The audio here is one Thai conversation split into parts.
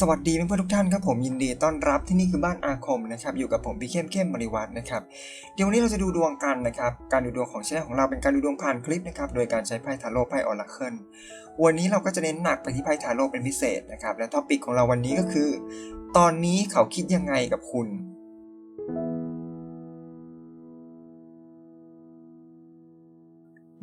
สวัสดีเพื่อนๆทุกท่านครับผมยินดีต้อนรับที่นี่คือบ้านอาคมนะครับอยู่กับผมพี่เข้มเข้มบริวัฒน์นะครับเดี๋ยววันนี้เราจะดูดวงกันนะครับการดูดวงของช่องของเราเป็นการดูดวงผ่านคลิปนะครับโดยการใช้ไพ่ทาโร่ไพ่ออราเคิลวันนี้เราก็จะเน้นหนักไปที่ไพ่ทาโร่เป็นพิเศษนะครับและท็อปิกของเราวันนี้ก็คือ ตอนนี้เขาคิดยังไงกับคุณ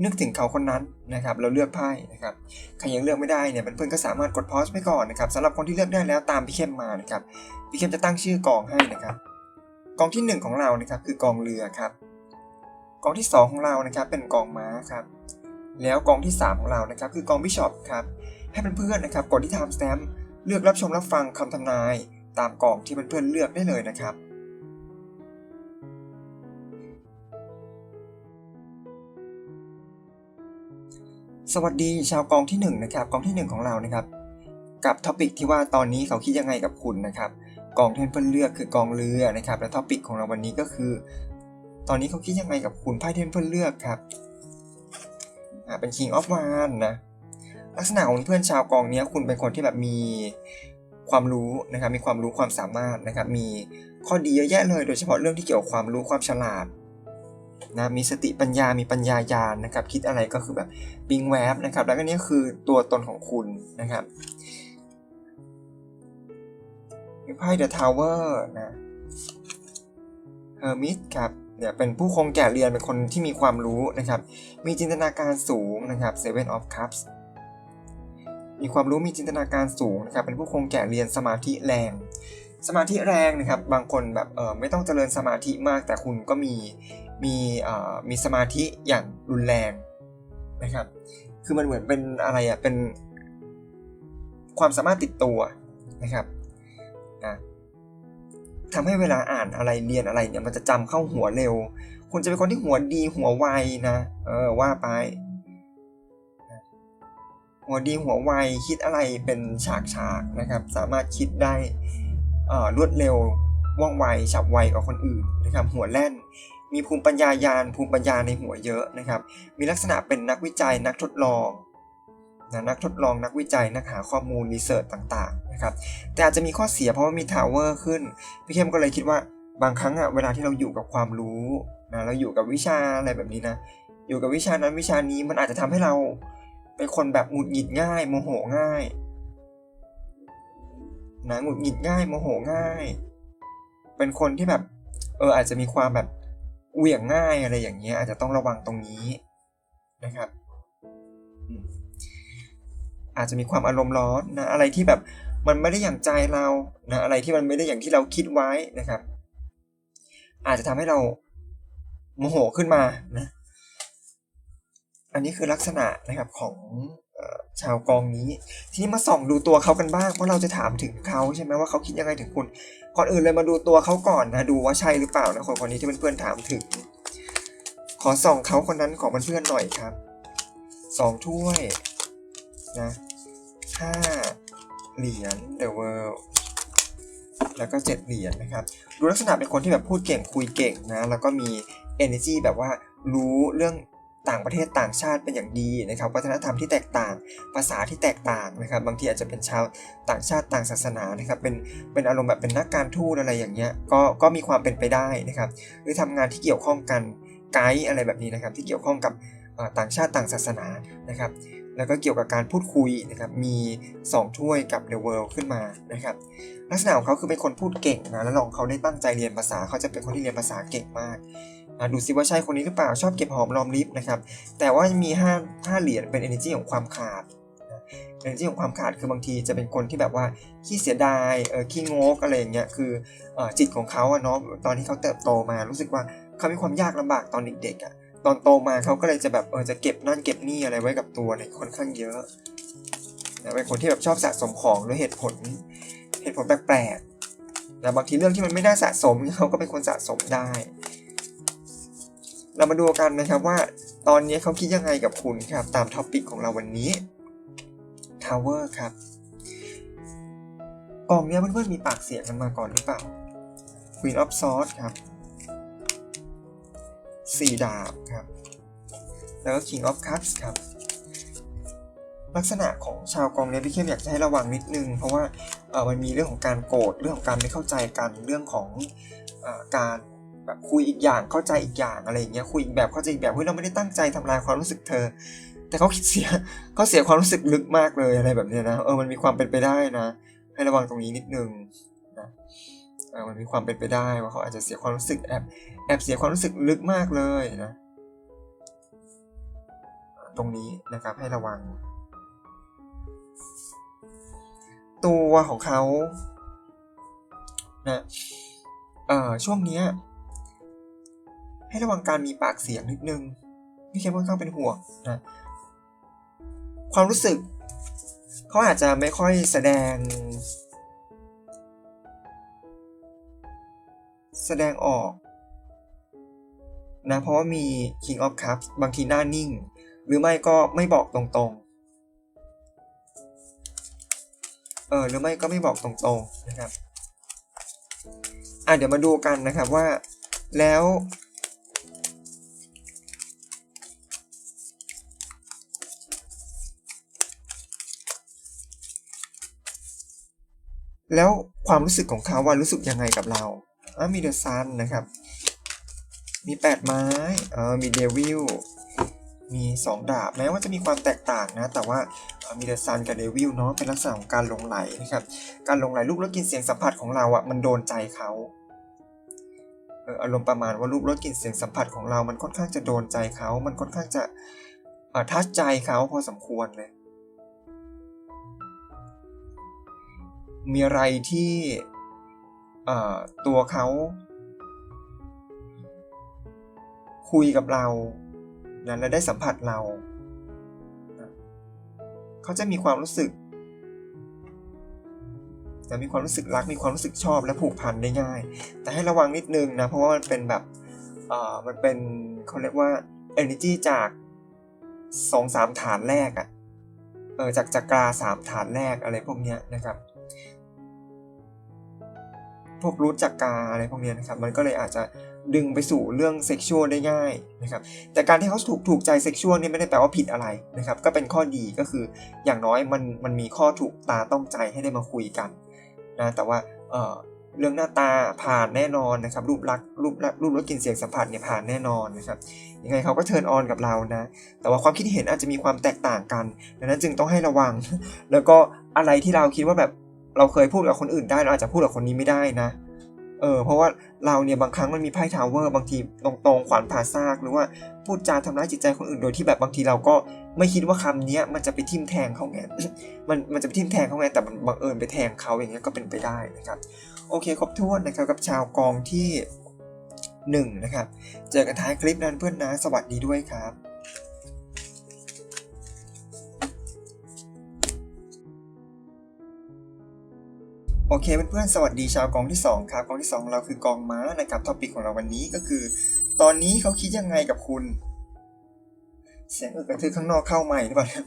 นึกถึงเขาคนนั้นนะครับเราเลือกไพ่นะครับใครยังเลือกไม่ได้เนี่ยเพื่อนๆก็สามารถกดพอสไปก่อนนะครับสำหรับคนที่เลือกได้แล้วตามพี่เข้มมานะครับพี่เข้มจะตั้งชื่อกองให้นะครับกองที่หนึ่งของเรานะครับคือกองเรือครับกองที่สองของเรานะครับเป็นกองม้าครับแล้วกองที่สามของเรานะครับคือกองบิชอปครับให้เพื่อนๆนะครับกดที่ time stamp เลือกรับชมรับฟังคำทำนาย ตามกองที่เพื่อนๆเลือกได้เลยนะครับ สวัสดีชาวกองที่1นงนะครับกองที่ 1 ของเรานะครับ กับท็อปิกที่ว่าตอนนี้เขาคิดยังไงกับคุณนะครับกองที่เพื่อนเลือกคือกองเรือนะครับ และท็อปิกของเราวันนี้ก็คือ ตอนนี้เขาคิดยังไงกับคุณไพ่ที่เพื่อนเลือกครับเป็น King of w a n นะลักษณะของเพื่อนชาวกองนี้คุณเป็นคนที่แบบมีความรู้นะครับมีความรู้ความสามารถนะครับมีข้อดีเยอะแยะเลย โดยเฉพาะเรื่องที่เกี่ยวกับความรู้ความฉลาด นะมีสติปัญญามีปัญญายาณนะครับ คิดอะไรก็คือแบบปิงแวบนะครับ แล้วก็นี่คือตัวตนของคุณนะครับมีไพ่ The Tower นะ Hermit ครับเนี่ยเป็นผู้คงแก่เรียนเป็นคนที่มีความรู้นะครับ มีจินตนาการสูงนะครับ Seven of Cups มีความรู้มีจินตนาการสูงนะครับ เป็นผู้คงแก่เรียนสมาธิแรง สมาธิแรงนะครับ บางคนแบบเออไม่ต้องเจริญสมาธิมากแต่คุณก็มี มีมีสมาธิอย่างรุนแรงนะครับ คือมันเหมือนเป็นอะไรอะ่ะเป็นความสามารถติดตัวนะครับนะทำให้เวลาอ่านอะไรเรียนอะไรเนี่ยมันจะจำเข้าหัวเร็ว คุณจะเป็นคนที่หัวดีหัวไวนะ เออว่าไป หัวดีหัวไวคิดอะไรเป็นฉากฉากนะครับ สามารถคิดได้รวดเร็ว ว่องไวฉับไวกว่าคนอื่นนะครับหัวแล่น มีภูมิปัญญายานภูมิปัญญาในหัวเยอะนะครับ มีลักษณะเป็นนักวิจัยนักทดลองนะนักทดลองนักวิจัยนักหาข้อมูลรีเสิร์ชต่างๆนะครับแต่อาจจะมีข้อเสียเพราะว่ามีทาวเวอร์ขึ้น พี่เข้มก็เลยคิดว่าบางครั้งอะเวลาที่เราอยู่กับความรู้นะเราอยู่กับวิชาอะไรแบบนี้นะอยู่กับวิชานั้นวิชานี้มันอาจจะทำให้เราเป็นคนแบบหงุดหงิดง่ายโมโหง่ายนะหงุดหงิดง่ายโมโหง่าย เป็นคนที่แบบเอออาจจะมีความแบบเหวี่ยงง่ายอะไรอย่างเงี้ยอาจจะต้องระวังตรงนี้นะครับอาจจะมีความอารมณ์ร้อนนะอะไรที่แบบมันไม่ได้อย่างใจเรานะอะไรที่มันไม่ได้อย่างที่เราคิดไว้นะครับ อาจจะทำให้เราโมโหขึ้นมานะอันนี้คือลักษณะนะครับของ ชาวกองนี้ ทีนี้มาส่องดูตัวเขากันบ้างเพราะเราจะถามถึงเขาใช่ไหมว่าเขาคิดยังไงถึงคุณก่อนอื่นเลยมาดูตัวเขาก่อนนะดูว่าใช่หรือเปล่านะคนคนนี้ที่เพื่อนๆถามถึง ขอส่องเขาคนนั้นของเพื่อนๆหน่อยครับสองถ้วยนะห้าเหรียญ The World แล้วก็เจ็ดเหรียญนะครับ ดูลักษณะเป็นคนที่แบบพูดเก่งคุยเก่งนะ แล้วก็มี energy แบบว่ารู้เรื่อง ต่างประเทศต่างชาติเป็นอย่างดีนะครับ วัฒนธรรมที่แตกต่าง ภาษาที่แตกต่างนะครับ บางทีอาจจะเป็นชาวต่างชาติต่างศาสนานะครับ เป็นเป็นอารมณ์แบบเป็นนักการทูตอะไรอย่างเงี้ย ก็ก็มีความเป็นไปได้นะครับ หรือทำงานที่เกี่ยวข้องกันไกด์อะไรแบบนี้นะครับ ที่เกี่ยวข้องกับต่างชาติต่างศาสนานะครับ แล้วก็เกี่ยวกับการพูดคุยนะครับ มี 2 ถ้วยกับ The World ขึ้นมานะครับ ลักษณะของเขาคือเป็นคนพูดเก่งนะ แล้วลองเขาได้ตั้งใจเรียนภาษา เขาจะเป็นคนที่เรียนภาษาเก่งมาก ดูซิว่าใช่คนนี้หรือเปล่าชอบเก็บหอมรอมริบนะครับแต่ว่ามี5 5เหรียญเป็น energy ของความขาด energy ของความขาดคือบางทีจะเป็นคนที่แบบว่าขี้เสียดายเออขี้งกอะไรอย่างเงี้ยคือจิตของเขาอะเนาะตอนที่เขาเติบโตมารู้สึกว่าเขามีความยากลำบากตอนเด็กๆอะตอนโตมาเขาก็เลยจะแบบเออจะเก็บนั่นเก็บนี่อะไรไว้กับตัวเนี่ยค่อนข้างเยอะนะเป็นคนที่แบบชอบสะสมของด้วยเหตุผลเหตุผลแปลกๆแต่บางทีเรื่องที่มันไม่ได้สะสมเขาก็เป็นคนสะสมได้ เรามาดูกันนะครับว่าตอนนี้เขาคิดยังไงกับคุณครับ ตามท็อปิกของเราวันนี้ Tower ครับกองนี้เพื่อนๆมีปากเสียงกันมาก่อนหรือเปล่า Queen of Swords ครับสี่ดาบครับ แล้วก็ King of Cups ครับ ลักษณะของชาวกองเนี้ยพี่เข้มอยากจะให้ระวังนิดนึง เพราะว่ามันมีเรื่องของการโกรธเรื่องของการไม่เข้าใจกันเรื่องของอการ แบบคุยอีกอย่างเข้าใจอีกอย่างอะไรอย่างเงี้ยคุยอีกแบบเข้าใจอีกแบบเฮ้ยเราไม่ได้ตั้งใจทำลายความรู้สึกเธอ แต่เขาคิดเสียเขาเสียความรู้สึกลึกมากเลยอะไรแบบเนี้ยนะเออมันมีความเป็นไปได้นะ ให้ระวังตรงนี้นิดนึงนะเออมันมีความเป็นไปได้ว่าเขาอาจจะเสียความรู้สึกแอบแอบเสียความรู้สึกลึกมากเลยนะตรงนี้นะครับให้ระวัง ตัวของเขานะเอ่อช่วงเนี้ย ให้ระวังการมีปากเสียงนิดนึงพี่เข้มค่อนข้างเป็นห่วงนะความรู้สึกเขาอาจจะไม่ค่อยแสดง แสดงออกนะเพราะว่ามี King of Cups บางทีหน้านิ่ง หรือไม่ก็ไม่บอกตรงๆ เออหรือไม่ก็ไม่บอกตรงๆนะครับ อะเดี๋ยวมาดูกันนะครับว่าแล้ว แล้วความรู้สึกของเขาว่ารู้สึกยังไงกับเราอะมีเดอะซันนะครับ มีแปดไม้เออมีเดวิลมีสองดาบ แม้ว่าจะมีความแตกต่างนะ แต่ว่ามีเดอะซันกับเดวิลเนาะเป็นลักษณะของการหลงไหลนะครับ การหลงไหลรูปรสกลิ่นเสียงสัมผัสของเราอะมันโดนใจเขาเอออารมณ์ประมาณว่ารูปรสกลิ่นเสียงสัมผัสของเรา มันค่อนข้างจะโดนใจเขา มันค่อนข้างจะอ่อทัชใจเขาพอสมควรเลย มีอะไรที่เตัวเขาคุยกับเรานะและได้สัมผัสเรา เขาจะมีความรู้สึกจะมีความรู้สึกรัก มีความรู้สึกชอบและผูกพันได้ง่าย แต่ให้ระวังนิดนึงนะ เพราะว่ามันเป็นแบบมันเป็นเขาเรียกว่า energy จากสองสามฐานแรกอะเออจากจักราสามฐานแรกอะไรพวกเนี้ยนะครับ พวกรูทจักราอะไรพวกนี้นะครับ มันก็เลยอาจจะดึงไปสู่เรื่องเซ็กชวลได้ง่ายนะครับ แต่การที่เขาถูกถูกใจเซ็กชวลเนี่ยไม่ได้แปลว่าผิดอะไรนะครับ ก็เป็นข้อดีก็คืออย่างน้อยมันมันมีข้อถูกตาต้องใจให้ได้มาคุยกันนะแต่ว่าเออเรื่องหน้าตาผ่านแน่นอนนะครับ รูปลักษณ์รูปลักษ์รูปรสกลิ่นเสียงสัมผัสเนี่ยผ่านแน่นอนนะครับยังไงเขาก็เทิร์นออนกับเรานะ แต่ว่าความคิดเห็นอาจจะมีความแตกต่างกันดังนั้นจึงต้องให้ระวัง แล้วก็อะไรที่เราคิดว่าแบบ เราเคยพูดกับคนอื่นได้เราอาจจะพูดกับคนนี้ไม่ได้นะเออเพราะว่าเราเนี่ยบางครั้งมันมีไพ่ทาวเวอร์บางทีตรงๆขวานผ่าซากหรือว่าพูดจาทำร้ายจิตใจคนอื่นโดยที่แบบบางทีเราก็ไม่คิดว่าคำเนี้ยมันจะไปทิ่มแทงเขาไงมันมันจะไปทิ่มแทงเขาไงแต่มันบังเอิญไปแทงเขาอย่างเงี้ยก็เป็นไปได้นะครับโอเคครบถ้วนนะครับกับชาวกองที่หนึ่งนะครับเจอกันท้ายคลิปนั้นเพื่อนนะสวัสดีด้วยครับ โอเคเพื่อนๆสวัสดีชาวกองที่ 2 ครับกองที่ 2 เราคือกองม้านะครับท็อปิกของเราวันนี้ก็คือ ตอนนี้เขาคิดยังไงกับคุณ เสียงอึกกระทึกข้างนอกเข้าใหม่หรือเปล่าเนี่ย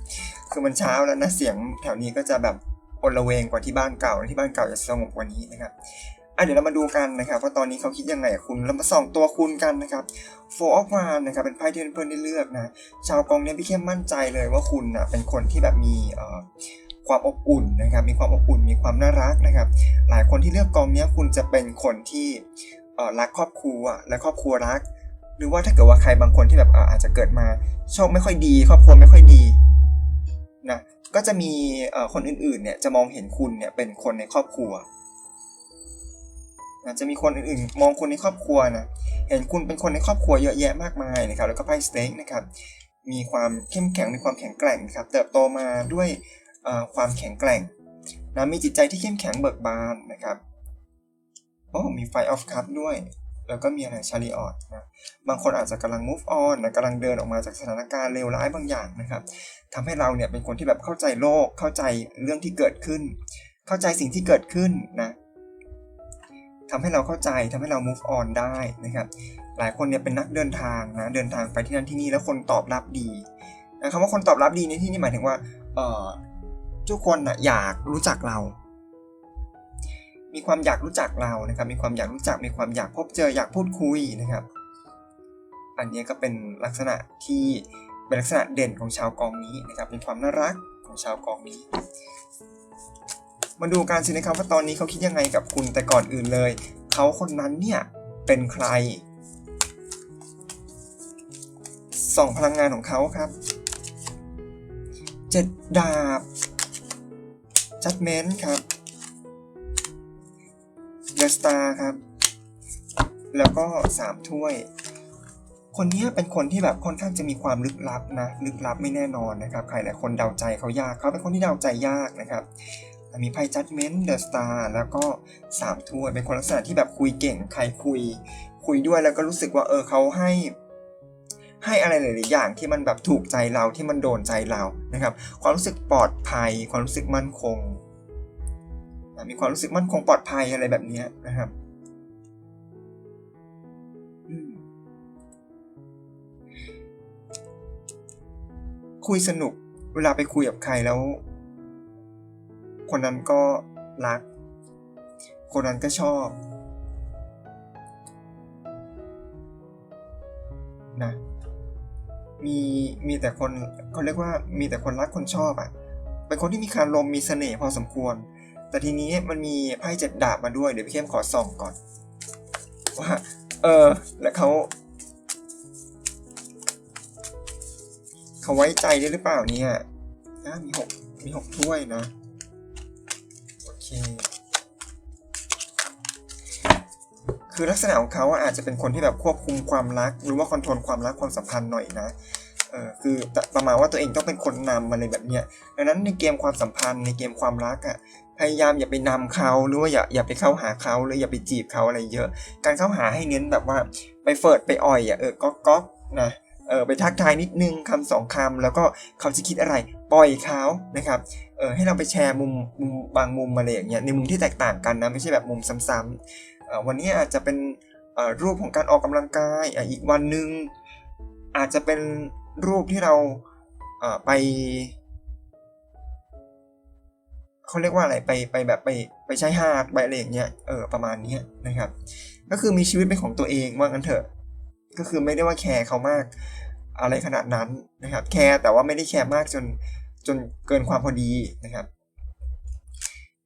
คือมันเช้าแล้วนะเสียงแถวนี้ก็จะแบบอลเวงกว่าที่บ้านเก่าที่บ้านเก่าจะสงบกว่านี้นะครับอะเดี๋ยวเรามาดูกันนะครับว่าตอนนี้เขาคิดยังไงกับคุณเรามาส่องตัวคุณกันนะครับ Four of Wands นะครับเป็นไพ่ที่เพื่อนๆได้เลือกนะชาวกองเนี้ยพี่เข้มมั่นใจเลยว่าคุณนะเป็นคนที่แบบมีเอ่อ ความอบอุ่นนะครับ มีความอบอุ่น มีความน่ารักนะครับ หลายคนที่เลือกกองนี้คุณจะเป็นคนที่รักครอบครัวและครอบครัวรัก หรือว่าถ้าเกิดว่าใครบางคนที่แบบอาจจะเกิดมาโชคไม่ค่อยดี ครอบครัวไม่ค่อยดีนะก็จะมีคนอื่นๆเนี่ยจะมองเห็นคุณเนี่ยเป็นคนในครอบครัวนะจะมีคนอื่นๆ มองคุณในครอบครัวนะเห็นคุณเป็นคนในครอบครัวเยอะแยะมากมายนะครับแล้วก็ไพ่สเต็กนะครับมีความเข้มแข็งมีความแข็งแกร่งนะครับเติบโตมาด้วย ความแข็งแกร่งนะมีจิตใจที่เข้มแข็งเบิกบานนะครับโอ้มีไฟออฟคัพด้วย แล้วก็มีอะไรชาริออตนะบางคนอาจจะกำลัง move on นะกำลังเดินออกมาจากสถานการณ์เลวร้ายบางอย่างนะครับทำให้เราเนี่ยเป็นคนที่แบบเข้าใจโลก เข้าใจเรื่องที่เกิดขึ้น เข้าใจสิ่งที่เกิดขึ้นนะทำให้เราเข้าใจทำให้เรา move on ได้นะครับ หลายคนเนี่ยเป็นนักเดินทางนะเดินทางไปที่นั่นที่นี่แล้วคนตอบรับดีนะคำว่าคนตอบรับดีในที่นี้หมายถึงว่าเออ ทุกคนนะอยากรู้จักเรา มีความอยากรู้จักเรานะครับ มีความอยากรู้จัก มีความอยากพบเจอ อยากพูดคุยนะครับ อันนี้ก็เป็นลักษณะที่เป็นลักษณะเด่นของชาวกองนี้นะครับมีความน่ารักขของชาวกองนี้ มาดูการสินะครับว่าตอนนี้เขาคิดยังไงกับคุณแต่ก่อนอื่นเลย เขาคนนั้นเนี่ยเป็นใครส่องพลังงานของเขาครับ เจ็ดดาบ Judgment ครับ The Star ครับ แล้วก็สามถ้วย คนเนี้ยเป็นคนที่แบบค่อนข้างจะมีความลึกลับนะ ลึกลับไม่แน่นอนนะครับ ใครหลายคนเดาใจเขายากเขาเป็นคนที่เดาใจยากนะครับมีไพ่ Judgment The Star แล้วก็สามถ้วยเป็นคนลักษณะที่แบบคุยเก่ง ใครคุย คุยด้วยแล้วก็รู้สึกว่าเออเขาให้ ให้อะไรหลายๆอย่างที่มันแบบถูกใจเราที่มันโดนใจเรานะครับ ความรู้สึกปลอดภัย ความรู้สึกมั่นคง มีความรู้สึกมั่นคงปลอดภัยอะไรแบบนี้นะครับคุยสนุกเวลาไปคุยกับใครแล้ว คนนั้นก็รัก คนนั้นก็ชอบนะ มีมีแต่คนเขาเรียกว่ามีแต่คนรักคนชอบอะ่ะเป็นคนที่มีคารมมีเสน่ห์พอสมควร แต่ทีนี้มันมีไพ่เจ็ดดาบมาด้วยเดี๋ยวพี่เข้มขอส่องก่อนว่าเออ แล้วเขาเขาไว้ใจได้หรือเปล่าเนี่ยอะมีหกมีหกถ้วยนะ โอเค คือลักษณะของเขาอาจจะเป็นคนที่แบบควบคุมความรัก หรือว่าคอนโทรลความรักความสัมพันธ์หน่อยนะเออคือประมาณว่าตัวเองต้องเป็นคนนำอะไรแบบเนี้ยดังนั้นในเกมความสัมพันธ์ในเกมความรักอะพยายามอย่าไปนำเขาหรือว่าอย่าอย่าไปเข้าหาเขาหรืออย่าไปจีบเขาอะไรเยอะ การเข้าหาให้เน้นแบบว่าไปเฟิร์ดไปอ่อยอะเออก๊อกก๊อกนะเออไปทักทายนิดนึงคำสองคำแล้วก็เขาจะคิดอะไรปล่อยเขานะครับเออให้เราไปแชร์มุมมุมบางมุมอะไรอย่างเงี้ยในมุมที่แตกต่างกันนะไม่ใช่แบบมุมซ้ำๆ วันนี้อาจจะเป็นรูปของการออกกำลังกายอีกวันหนึ่งอาจจะเป็นรูปที่เราไปเขาเรียกว่าอะไรไปไปแบบไปไปใช้หาดไปอะไรอย่างเงี้ยเออประมาณนี้นะครับ ก็คือมีชีวิตเป็นของตัวเองว่างั้นเถอะ ก็คือไม่ได้ว่าแคร์เขามากอะไรขนาดนั้นนะครับแคร์แต่ว่าไม่ได้แคร์มากจนจนเกินความพอดีนะครับ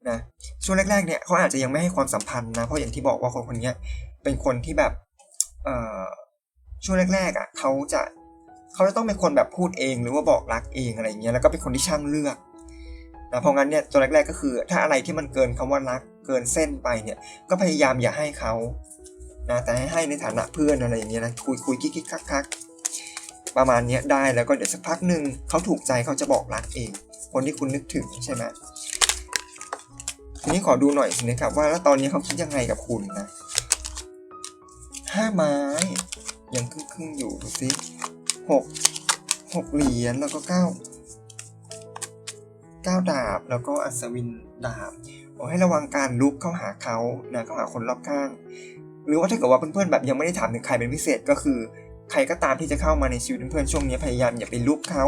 นะ ช่วงแรกๆเนี่ยเขาอาจจะยังไม่ให้ความสัมพันธ์นะเพราะอย่างที่บอกว่าคนคนนี้เป็นคนที่แบบเอ่อช่วงแรกๆอะเขาจะเขาจะต้องเป็นคนแบบพูดเองหรือว่าบอกรักเองอะไรเงี้ยแล้วก็เป็นคนที่ช่างเลือกนะเพราะงั้นเนี่ยตัวแรกๆก็คือ ถ้าอะไรที่มันเกินคำว่ารักเกินเส้นไปเนี่ยก็พยายามอย่าให้เขานะแต่ให้ให้ในฐานะเพื่อนอะไรอย่างเงี้ยนะคุยคุยกิ๊กกิ๊กคักคักประมาณนี้ได้แล้วก็เดี๋ยวสักพักหนึ่งเขาถูกใจเขาจะบอกรักเอง คนที่คุณนึกถึงใช่ไหม ทีนี้ขอดูหน่อยสินะครับว่าแล้วตอนนี้เขาคิดยังไงกับคุณนะห้าไม้ ยังครึ่งครึ่งอยู่ดูสิหกหกเหรียญแล้วก็เก้าเก้าดาบแล้วก็อัศวินดาบโอ้ให้ระวังการลุกเข้าหาเขานะเข้าหาคนรอบข้าง หรือว่าถ้าเกิดว่าเพื่อนๆแบบยังไม่ได้ถามถึงใครเป็นพิเศษก็คือ ใครก็ตามที่จะเข้ามาในชีวิตเพื่อนๆช่วงนี้พยายามอย่าไปลุกเขา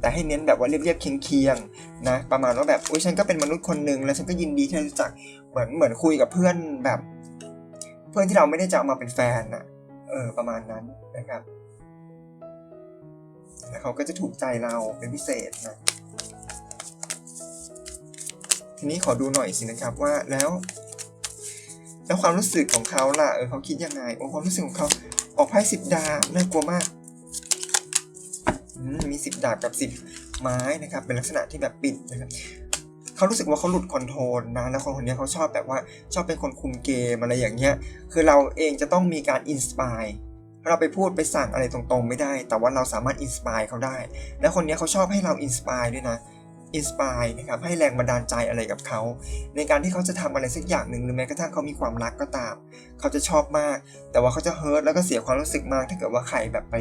แต่ให้เน้นแบบว่าเรียบๆเคียงๆนะ ประมาณว่าแบบโอ้ยฉันก็เป็นมนุษย์คนหนึ่งแล้วฉันก็ยินดีที่รู้จักเหมือนเหมือนคุยกับเพื่อนแบบ เพื่อนที่เราไม่ได้จะเอามาเป็นแฟนนะเออประมาณนั้นนะครับแล้วเขาก็จะถูกใจเราเป็นพิเศษนะทีนี้ขอดูหน่อยสินะครับว่าแล้ว แล้วความรู้สึกของเขาล่ะเออเขาคิดยังไงโอ้ความรู้สึกของเขา ออกไพ่สิบดาบน่ากลัวมากมมีสิบดาบกับสิบไม้นะครับเป็นลักษณะที่แบบปิดนะครับเขารู้สึกว่าเขาหลุดคอนโทรลนะแล้วคนคนนี้เขาชอบแบบว่าชอบเป็นคนคุมเกมอะไรอย่างเงี้ยคือเราเองจะต้องมีการอินสปายเราไปพูดไปสั่งอะไรตรงๆ ไม่ได้ แต่ว่าเราสามารถอินสปายเขาได้ แล้วคนนี้เขาชอบให้เราอินสปายด้วยนะ อินสปายนะครับให้แรงบันดาลใจอะไรกับเขา ในการที่เขาจะทำอะไรสักอย่างหนึ่งหรือแม้กระทั่งเขามีความรักก็ตาม เขาจะชอบมาก แต่ว่าเขาจะเฮิร์ตแล้วก็เสียความรู้สึกมาก ถ้าเกิดว่าใครแบบไป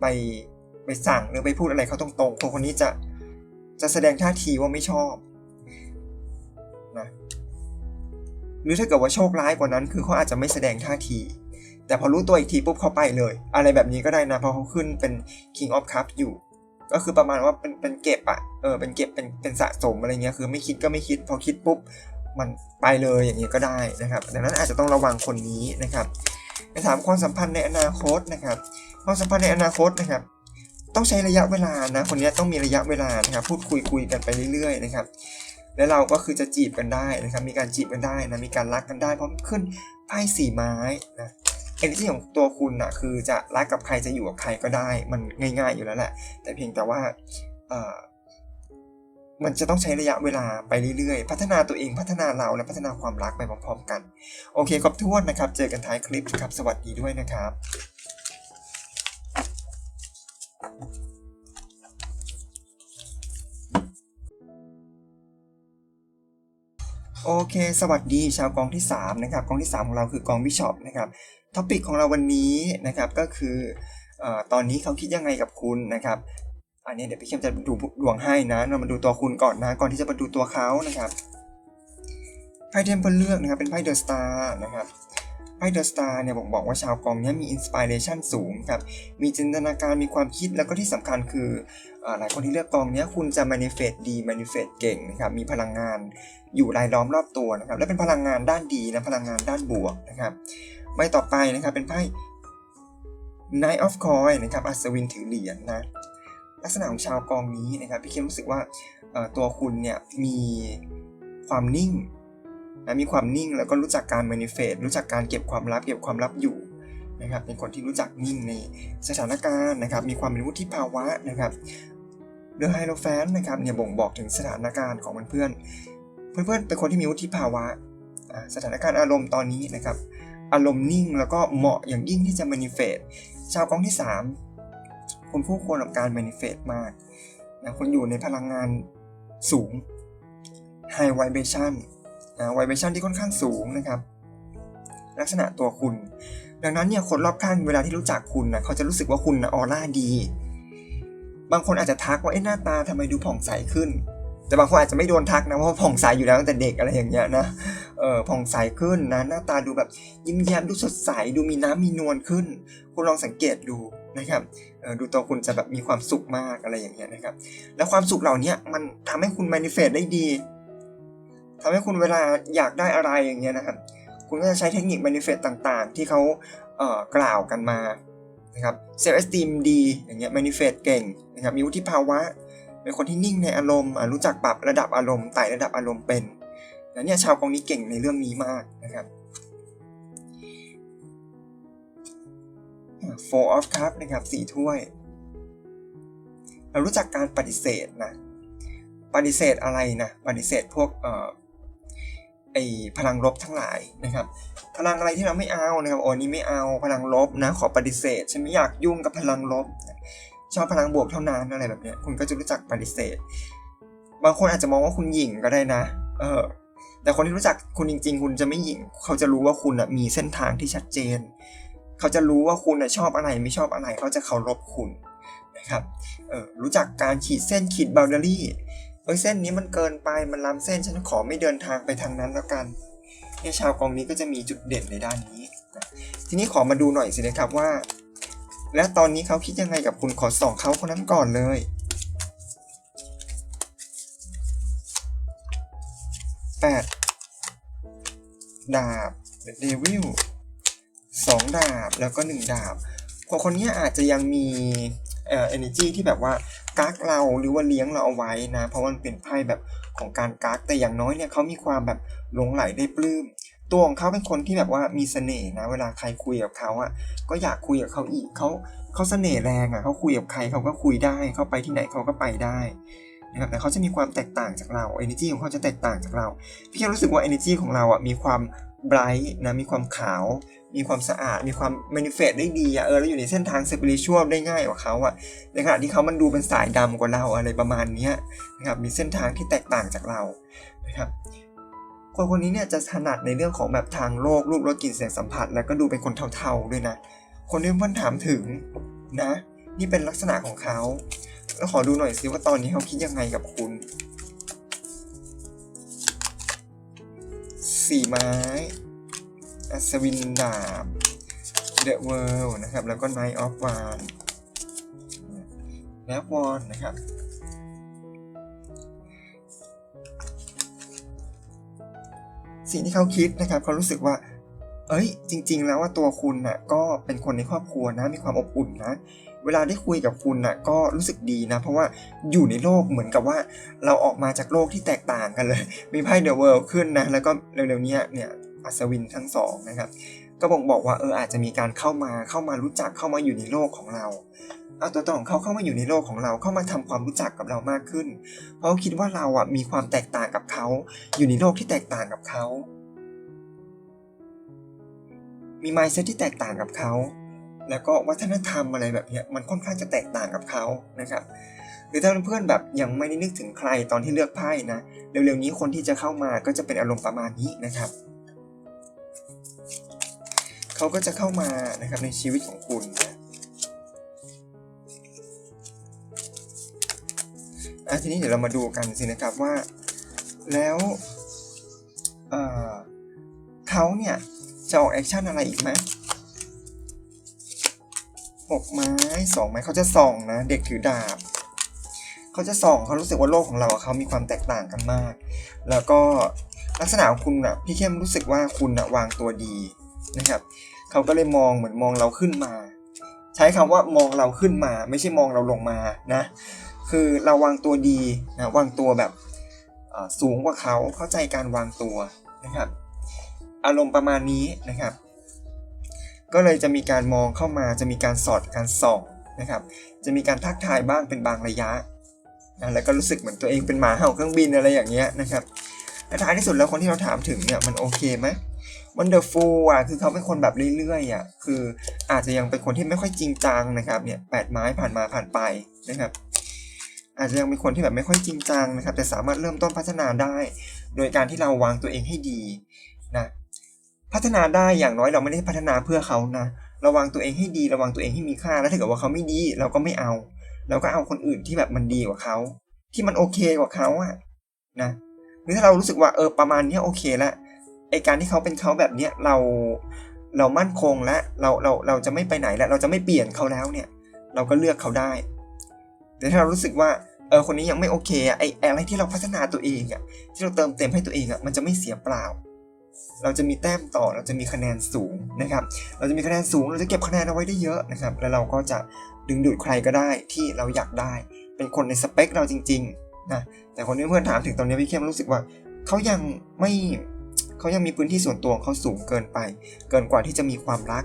ไปไปสั่งหรือไปพูดอะไรเขาตรงๆคนคนนี้จะจะแสดงท่าทีว่าไม่ชอบนะหรือถ้าเกิดว่าโชคร้ายกว่านั้น คือเขาอาจจะไม่แสดงท่าที แต่พอรู้ตัวอีกทีปุ๊บเขาไปเลย อะไรแบบนี้ก็ได้นะเพราะเขาขึ้นเป็น King of Cups อยู่ ก็คือประมาณว่าเป็นเป็นเก็บอะเออเป็นเก็บเป็นเป็นสะสมอะไรเงี้ยคือไม่คิดก็ไม่คิดพอคิดปุ๊บมันไปเลยอย่างนี้ยก็ได้นะครับดังนั้นอาจจะต้องระวังคนนี้นะครับไปถามความสัมพันธ์ในอนาคตนะครับ ความสัมพันธ์ในอนาคตนะครับ ต้องใช้ระยะเวลานะคนนี้ต้องมีระยะเวลานะครับ พูดคุยคุยกันไปเรื่อยๆนะครับแล้วเราก็คือจะจีบกันได้นะครับ มีการจีบกันได้นะมีการรักกันได้เพราะขึ้นไพ่สี่ไม้นะ เอเนจีของตัวคุณนะคือจะรักกับใครจะอยู่กับใครก็ได้ มันง่ายๆอยู่แล้วแหละ แต่เพียงแต่ว่ามันจะต้องใช้ระยะเวลาไปเรื่อยๆ พัฒนาตัวเองพัฒนาเราและพัฒนาความรักไปพร้อมๆกัน โอเคครบถ้วนนะครับ เจอกันท้ายคลิปครับ สวัสดีด้วยนะครับโอเค สวัสดีชาวกองที่ 3 นะครับ กองที่ 3 ของเราคือกองวิชอปนะครับ ท็อปิกของเราวันนี้นะครับก็คืออตอนนี้เขาคิดยังไงกับคุณนะครับ อันนี้เดี๋ยวพี่เข้มจะดูดวงให้นะ เรามาดูตัวคุณก่อนนะ ก่อนที่จะมาดูตัวเขานะครับไพ่เทมเพลเลือกนะครับเป็นไพ่เดอะสตาร์นะครับไพ่เดอะสตาร์เนี่ยบอกบอกว่าชาวกองนี้มีอินสปิเรชันสูงครับ มีจินตนาการมีความคิดแล้วก็ที่สำคัญคืออหลายคนที่เลือกกองนี้คุณจะ manifest ดี manifest เก่งนะครับมีพลังงานอยู่รายล้อมรอบตัวนะครับและเป็นพลังงานด้านดีนะพลังงานด้านบวกนะครับ บต่อไปนะครับเป็นไพ่ Knight of Coin นะครับอัศวินถือเหรียญนะลักษณะของชาวกองนี้นะครับพี่เข้มรู้สึกว่าตัวคุณเนี่ยมีความนิ่งนะมีความนิ่งแล้วก็รู้จักการ manifest รู้จักการเก็บความลับเก็บความลับอยู่นะครับเป็นคนที่รู้จักนิ่งในสถานการณ์นะครับ มีความเป็นวุฒิภาวะนะครับเรือไฮโลแฟนนะครับเนี่ยบ่งบอกถึงสถานการณ์ของเพื่อนๆเพื่อนเป็นคนที่มีวุฒิภาวะสถานการณ์อารมณ์ตอนนี้นะครับ อารมณ์นิ่งแล้วก็เหมาะอย่างยิ่งที่จะ manifest ชาวกองที่ 3 คุณผู้ควรกับการ manifest มากนะคุณอยู่ในพลังงานสูง high vibration นะ vibration ที่ค่อนข้างสูงนะครับ ลักษณะตัวคุณ ดังนั้นเนี่ยคนรอบข้างเวลาที่รู้จักคุณนะเขาจะรู้สึกว่าคุณนะออร่าดี บางคนอาจจะทักว่าเอ๊ะหน้าตาทำไมดูผ่องใสขึ้น แต่บางคนอาจจะไม่โดนทักนะเพราะผ่องใสอยู่แล้วตั้งแต่เด็กอะไรอย่างเงี้ยนะเออผ่องใสขึ้นนะหน้าตาดูแบบยิ้มแย้มดูสดใสดูมีน้ำมีนวลขึ้น คุณลองสังเกตดูนะครับออดูตัวคุณจะแบบมีความสุขมากอะไรอย่างเงี้ยนะครับ แล้วความสุขเหล่านี้มันทำให้คุณ manifest ได้ดีทำให้คุณเวลาอยากได้อะไรอย่างเงี้ยนะครับ คุณก็จะใช้เทคนิค manifest ต่างๆ ที่เขาเอ่อกล่าวกันมานะครับ self esteem ดีอย่างเงี้ย manifest เก่งนะครับมีวุฒิภาวะ เป็นคนที่นิ่งในอารมณ์รู้จักปรับระดับอารมณ์ไต่ระดับอารมณ์เป็นแล้วเนี่ยชาวกองนี้เก่งในเรื่องนี้มากนะครับ four of cup นะครับสี่ถ้วย เรารู้จักการปฏิเสธนะ ปฏิเสธอะไรนะ ปฏิเสธพวกเอ่อไอพลังลบทั้งหลายนะครับ พลังอะไรที่เราไม่เอานะครับโอ้นี่ไม่เอาพลังลบนะ ขอปฏิเสธ ฉันไม่อยากยุ่งกับพลังลบ ชอบพลังบวกเท่านั้นอะไรแบบเนี้ยคุณก็จะรู้จักปฏิเสธ บางคนอาจจะมองว่าคุณหยิ่งก็ได้นะ เออ แต่คนที่รู้จักคุณจริง ๆ คุณจะไม่หยิ่ง เขาจะรู้ว่าคุณอะมีเส้นทางที่ชัดเจน เขาจะรู้ว่าคุณชอบอะไรไม่ชอบอะไร เขาจะเคารพคุณนะครับ เออรู้จักการขีดเส้นขีดบา u เดอรี่เอ้ยเส้นนี้มันเกินไปมันล้ำเส้นฉันขอไม่เดินทางไปทางนั้นแล้วกันเนี่ยชาวกองนี้ก็จะมีจุดเด่นในด้านนี้ ทีนี้ขอมาดูหน่อยสินะครับว่า และตอนนี้เขาคิดยังไงกับคุณขอส่องเขาคนนั้นก่อนเลยแปดดาบเดวิลสองดาบแล้วก็หนึ่งดาบคนคนนี้อาจจะยังมีเอ่อ energy ที่แบบว่ากักเราหรือว่าเลี้ยงเราเอาไว้นะ เพราะมันเป็นไพ่แบบของการกักแต่อย่างน้อยเนี่ยเขามีความแบบหลงไหลได้ปลื้ม ตัวของเขาเป็นคนที่แบบว่ามีเสน่ห์นะ เวลาใครคุยกับเขาอะก็อยากคุยกับเขาอีกเขาเขาเสน่ห์แรงอะเขาคุยกับใครเขาก็คุยได้เขาไปที่ไหนเขาก็ไปได้นะครับแต่เขาจะมีความแตกต่างจากเรา energy ของเขาจะแตกต่างจากเรา พี่แค่รู้สึกว่า energy ของเราอะมีความไบรท์นะมีความขาว มีความสะอาด มีความ manifest ได้ดีอะเออแล้วอยู่ในเส้นทาง spiritual ได้ง่ายกว่าเขาอะในขณะที่เขามันดูเป็นสายดำกว่าเราอะไรประมาณนี้นะครับมีเส้นทางที่แตกต่างจากเรานะครับ คนคนนี้เนี่ยจะถนัดในเรื่องของแบบทางโลกรูปรสกลิ่นเสียงสัมผัส แล้วก็ดูเป็นคนเทาๆด้วยนะ คนที่เพื่อนถามถึงนะ นี่เป็นลักษณะของเขาแล้วขอดูหน่อยสิว่าตอนนี้เขาคิดยังไงกับคุณสี่ไม้ อัศวินดาบ The World นะครับ แล้วก็ Knight of w a n d แล้ววอนนะครับ สิ่งที่เขาคิดนะครับเขารู้สึกว่า เอ้ย จริง ๆ แล้วว่าตัวคุณน่ะก็เป็นคนในครอบครัวนะ มีความอบอุ่นนะ เวลาได้คุยกับคุณน่ะก็รู้สึกดีนะ เพราะว่าอยู่ในโลกเหมือนกับว่า เราออกมาจากโลกที่แตกต่างกันเลย มีไพ่เดอะเวิลด์ขึ้นนะ แล้วก็เร็วๆนี้เนี่ยอัศวินทั้งสองนะครับ ก็บ่งบอกว่าเอออาจจะมีการเข้ามาเข้ามารู้จักเข้ามาอยู่ในโลกของเรา เอาตัวตนของเขาเข้ามาอยู่ในโลกของเราเข้ามาทำความรู้จักกับเรามากขึ้น เพราะคิดว่าเราอะมีความแตกต่างกับเขา อยู่ในโลกที่แตกต่างกับเขา มี mindset ที่แตกต่างกับเขา แล้วก็วัฒนธรรมอะไรแบบนี้มันค่อนข้างจะแตกต่างกับเขานะครับหรือถ้าเพื่อนแบบยังไม่ได้นึกถึงใครตอนที่เลือกไพ่นะเร็วๆนี้คนที่จะเข้ามาก็จะเป็นอารมณ์ประมาณนี้นะครับเขาก็จะเข้ามานะครับในชีวิตของคุณนะ อะทีนี้เดี๋ยวเรามาดูกันสินะครับว่า แล้วเเขาเนี่ย จะออกแอคชั่นอะไรอีกไหมหกไม้สองไม้เขาจะส่องนะ เด็กถือดาบเขาจะส่องเขารู้สึกว่าโลกของเราเขามีความแตกต่างกันมาก แล้วก็ลักษณะของคุณนะพี่เข้มรู้สึกว่าคุณนะวางตัวดีนะครับเขาก็เลยมองเหมือนมองเราขึ้นมา ใช้คำว่ามองเราขึ้นมา ไม่ใช่มองเราลงมานะ คือเราวางตัวดีนะวางตัวแบบสูงกว่าเขาเข้าใจการวางตัวนะครับ อารมณ์ประมาณนี้นะครับ ก็เลยจะมีการมองเข้ามาจะมีการสอดการส่องนะครับ จะมีการทักทายบ้างเป็นบางระยะนะแล้วก็รู้สึกเหมือนตัวเองเป็นหมาเห่าเครื่องบินอะไรอย่างเงี้ยนะครับและท้ายที่สุดแล้วคนที่เราถามถึงเนี่ยมันโอเคไหมวันเดอร์ฟูลอะคือเขาเป็นคนแบบเรื่อยๆอะคืออาจจะยังเป็นคนที่ไม่ค่อยจริงจังนะครับเนี่ยแปดไม้ผ่านมาผ่านไปนะครับ อาจจะยังเป็นคนที่แบบไม่ค่อยจริงจังนะครับ แต่สามารถเริ่มต้นพัฒนาได้ โดยการที่เราวางตัวเองให้ดีนะพัฒนาได้อย่างน้อยเราไม่ได้พัฒนาเพื่อเขานะระวังตัวเองให้ดีระวังตัวเองให้มีค่าแล้วถ้าเกิดว่าเขาไม่ดีเราก็ไม่เอาเราก็เอาคนอื่นที่แบบมันดีกว่าเขา ที่มันโอเคกว่าเขาอะนะหรือถ้าเรารู้สึกว่าเออประมาณนี้โอเคแล้วไอการที่เขาเป็นเขาแบบเนี้ยเราเรามั่นคงแล้วเราเราเราจะไม่ไปไหนแล้วเราจะไม่เปลี่ยนเขาแล้วเนี่ย เราก็เลือกเขาได้ แต่ถ้าเรารู้สึกว่าเออคนนี้ยังไม่โอเคอะไออะไรที่เราพัฒนาตัวเองอะที่เราเติมเต็มให้ตัวเองอะมันจะไม่เสียเปล่า เราจะมีแต้มต่อเราจะมีคะแนนสูงนะครับ เราจะมีคะแนนสูงเราจะเก็บคะแนนเอาไว้ได้เยอะนะครับ แล้วเราก็จะดึงดูดใครก็ได้ที่เราอยากได้ เป็นคนในสเปคเราจริงๆนะแต่คนที่เพื่อนถามถึงตอนนี้พี่เข้มรู้สึกว่าเขายังไม่เขายังมีพื้นที่ส่วนตัวเขาสูงเกินไป เกินกว่าที่จะมีความรัก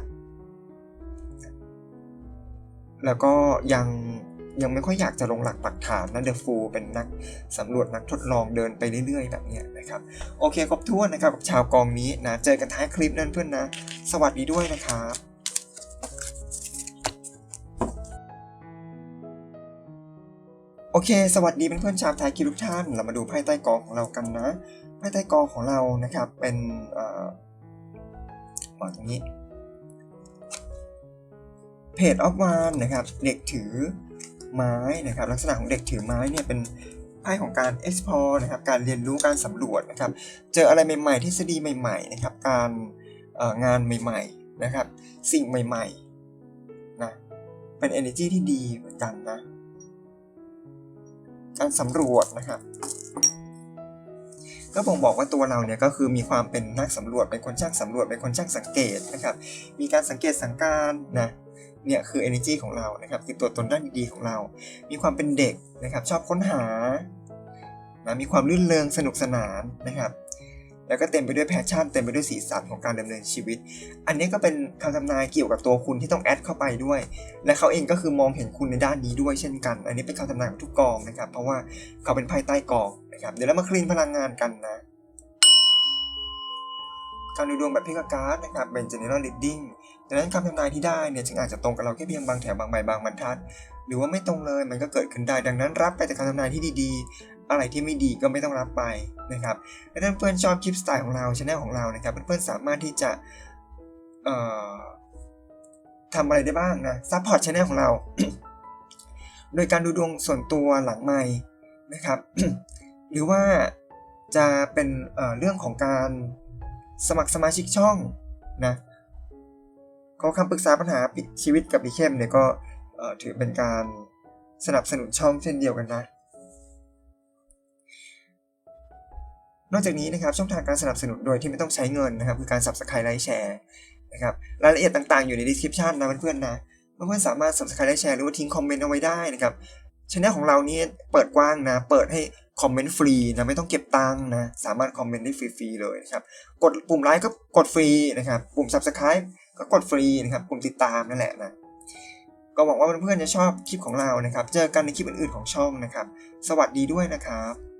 แล้วก็ยัง ยังไม่ค่อยอยากจะลงหลักปักฐานนะเดอะฟูเป็นนักสำรวจนักทดลองเดินไปเรื่อยๆ แบบนี้นะครับ โอเคครบถ้วนนะครับกับชาวกองนี้นะ เจอกันท้ายคลิปนั่นเพื่อนนะ สวัสดีด้วยนะครับโอเค สวัสดีเพื่อนๆชาวไทยคิดทุกท่าน เรามาดูไพ่ใต้กองของเรากันนะ ไพ่ใต้กองของเรานะครับ เป็นเอ่อวางตรงนี้เพจออฟวานนะครับ เด็กถือ ไม้นะครับลักษณะของเด็กถือไม้เนี่ยเป็นไพ่ของการ explore นะครับการเรียนรู้การสำรวจนะครับเจออะไรใหม่ๆทฤษฎีใหม่ๆนะครับการงานใหม่ๆนะครับสิ่งใหม่ๆนะเป็น energy ที่ดีเหมือนกันนะการสำรวจนะครับก็บ่งบอกว่าตัวเราเนี่ยก็คือมีความเป็นนักสำรวจเป็นคนช่างสำรวจเป็นคนช่างสังเกตนะครับมีการสังเกตสังการนะ เนี่ยคือ energy ของเรานะครับคือตัวตนด้านดีๆของเรา มีความเป็นเด็กนะครับ ชอบค้นหานะมีความลื่นเริงสนุกสนานนะครับ แล้วก็เต็มไปด้วยแพชชั่นเต็มไปด้วยสีสันของการดำเนินชีวิต อันนี้ก็เป็นคำทำนายเกี่ยวกับตัวคุณที่ต้องแอดเข้าไปด้วย และเขาเองก็คือมองเห็นคุณในด้านนี้ด้วยเช่นกัน อันนี้เป็นคำทำนายของทุกกองนะครับ เพราะว่าเขาเป็นไพ่ใต้กองนะครับ เดี๋ยวเรามาคลีนพลังงานกันนะการดูดวงแบบพิกการ์ดนะครับเป็น general reading ดังนั้นคำทำนายที่ได้เนี่ยจึงอาจจะตรงกับเราแค่เพียงบางแถวบางใบบางบรรทัด หรือว่าไม่ตรงเลยมันก็เกิดขึ้นได้ดังนั้นรับไปแต่คำทำนายที่ดีๆ อะไรที่ไม่ดีก็ไม่ต้องรับไปนะครับและถ้าเพื่อนชอบคลิปสไตล์ของเราช anel ของเรานะครับเพื่อนๆสามารถที่จะเอ่อทำอะไรได้บ้างนะซัพพอร์ตช anel ของเรา โดยการดูดวงส่วนตัวหลังไม้นะครับ หรือว่าจะเป็นเอ่อเรื่องของการสมัครสมาชิกช่องนะ อคำปรึกษาปัญหาชีวิตกับพี่เข้มเนี่ยก็ถือเป็นการสนับสนุนช่องเช่นเดียวกันนะ นอกจากนี้นะครับช่องทางการสนับสนุนโดยที่ไม่ต้องใช้เงินนะครับคือการ subscribe ไลค์แชร์นะครับรายละเอียดต่างๆอยู่ใน description นะเพื่อนๆนะเพื่อนๆสามารถ subscribe และแชร์หรือว่าทิ้งคอมเมนต์เอาไว้ได้นะครับช anel ของเรานี่เปิดกว้างนะ เปิดให้คอมเมนต์ฟรีนะไม่ต้องเก็บตังค์นะ สามารถคอมเมนต์ได้ฟรีๆเลยนะครับ กดปุ่มไลค์ก็กดฟรีนะครับ ปุ่ม subscribe ก็กดฟรีนะครับปุ่มติดตามนั่นแหละนะก็หวังว่าเพื่อนๆจะชอบคลิปของเรานะครับ เจอกันในคลิปอื่นๆของช่องนะครับ สวัสดีด้วยนะครับ